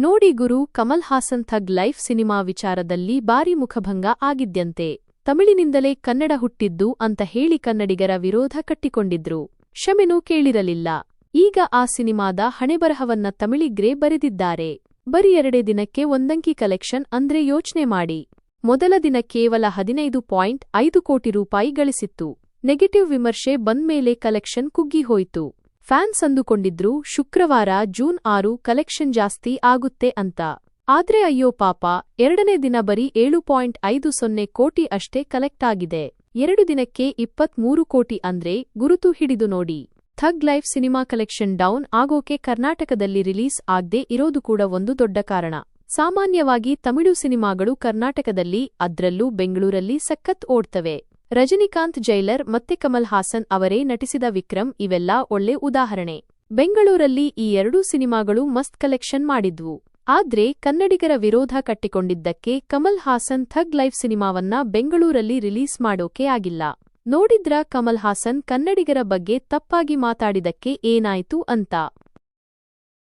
ನೋಡಿ ಗುರು, Kamal Haasan Thug Life cinema ವಿಚಾರದಲ್ಲಿ ಭಾರಿ ಮುಖಭಂಗ ಆಗಿದ್ಯಂತೆ. ತಮಿಳಿನಿಂದಲೇ ಕನ್ನಡ ಹುಟ್ಟಿದ್ದು ಅಂತ ಹೇಳಿ ಕನ್ನಡಿಗರ ವಿರೋಧ ಕಟ್ಟಿಕೊಂಡಿದ್ರು. ಶಮೆನು ಕೇಳಿರಲಿಲ್ಲ. ಈಗ ಆ ಸಿನಿಮಾದ ಹಣೆಬರಹವನ್ನ ತಮಿಳಿಗ್ರೇ ಬರೆದಿದ್ದಾರೆ. ಬರೀ ಎರಡೇ ದಿನಕ್ಕೆ ಒಂದಂಕಿ ಕಲೆಕ್ಷನ್ ಅಂದ್ರೆ ಯೋಚ್ನೆ ಮಾಡಿ. ಮೊದಲ ದಿನ ಕೇವಲ ಹದಿನೈದು ಪಾಯಿಂಟ್ ಐದು ಕೋಟಿ ರೂಪಾಯಿ ಗಳಿಸಿತ್ತು. ನೆಗೆಟಿವ್ ವಿಮರ್ಶೆ ಬಂದ್ಮೇಲೆ ಕಲೆಕ್ಷನ್ ಕುಗ್ಗಿ ಹೋಯಿತು. ಫ್ಯಾನ್ಸ್ ಅಂದುಕೊಂಡಿದ್ರು ಶುಕ್ರವಾರ ಜೂನ್ ಆರು ಕಲೆಕ್ಷನ್ ಜಾಸ್ತಿ ಆಗುತ್ತೆ ಅಂತ. ಆದ್ರೆ ಅಯ್ಯೋ ಪಾಪ, ಎರಡನೇ ದಿನ ಬರೀ ಏಳು ಪಾಯಿಂಟ್ ಐದು ಸೊನ್ನೆ ಕೋಟಿ ಅಷ್ಟೇ ಕಲೆಕ್ಟ್ ಆಗಿದೆ. ಎರಡು ದಿನಕ್ಕೆ ಇಪ್ಪತ್ಮೂರು ಕೋಟಿ ಅಂದ್ರೆ ಗುರುತು ಹಿಡಿದು ನೋಡಿ. Thug Life cinema collection down ಆಗೋಕೆ ಕರ್ನಾಟಕದಲ್ಲಿ ರಿಲೀಸ್ ಆಗ್ದೇ ಇರೋದು ಕೂಡ ಒಂದು ದೊಡ್ಡ ಕಾರಣ. ಸಾಮಾನ್ಯವಾಗಿ ತಮಿಳು ಸಿನಿಮಾಗಳು ಕರ್ನಾಟಕದಲ್ಲಿ, ಅದ್ರಲ್ಲೂ ಬೆಂಗಳೂರಲ್ಲಿ ಸಖತ್ ಓಡ್ತವೆ. ರಜನಿಕಾಂತ್ ಜೈಲರ್ ಮತ್ತೆ ಕಮಲ್ ಹಾಸನ್ ಅವರೇ ನಟಿಸಿದ ವಿಕ್ರಮ್ ಇವೆಲ್ಲ ಒಳ್ಳೆ ಉದಾಹರಣೆ. ಬೆಂಗಳೂರಲ್ಲಿ ಈ ಎರಡೂ ಸಿನಿಮಾಗಳು ಮಸ್ತ್ ಕಲೆಕ್ಷನ್ ಮಾಡಿದ್ವು. ಆದ್ರೆ ಕನ್ನಡಿಗರ ವಿರೋಧ ಕಟ್ಟಿಕೊಂಡಿದ್ದಕ್ಕೆ ಕಮಲ್ ಹಾಸನ್ ಥಗ್ ಲೈಫ್ ಸಿನಿಮಾವನ್ನ ಬೆಂಗಳೂರಲ್ಲಿ ರಿಲೀಸ್ ಮಾಡೋಕೆ ಆಗಿಲ್ಲ. ನೋಡಿದ್ರ ಕಮಲ್ ಹಾಸನ್ ಕನ್ನಡಿಗರ ಬಗ್ಗೆ ತಪ್ಪಾಗಿ ಮಾತಾಡಿದಕ್ಕೆ ಏನಾಯ್ತು ಅಂತ.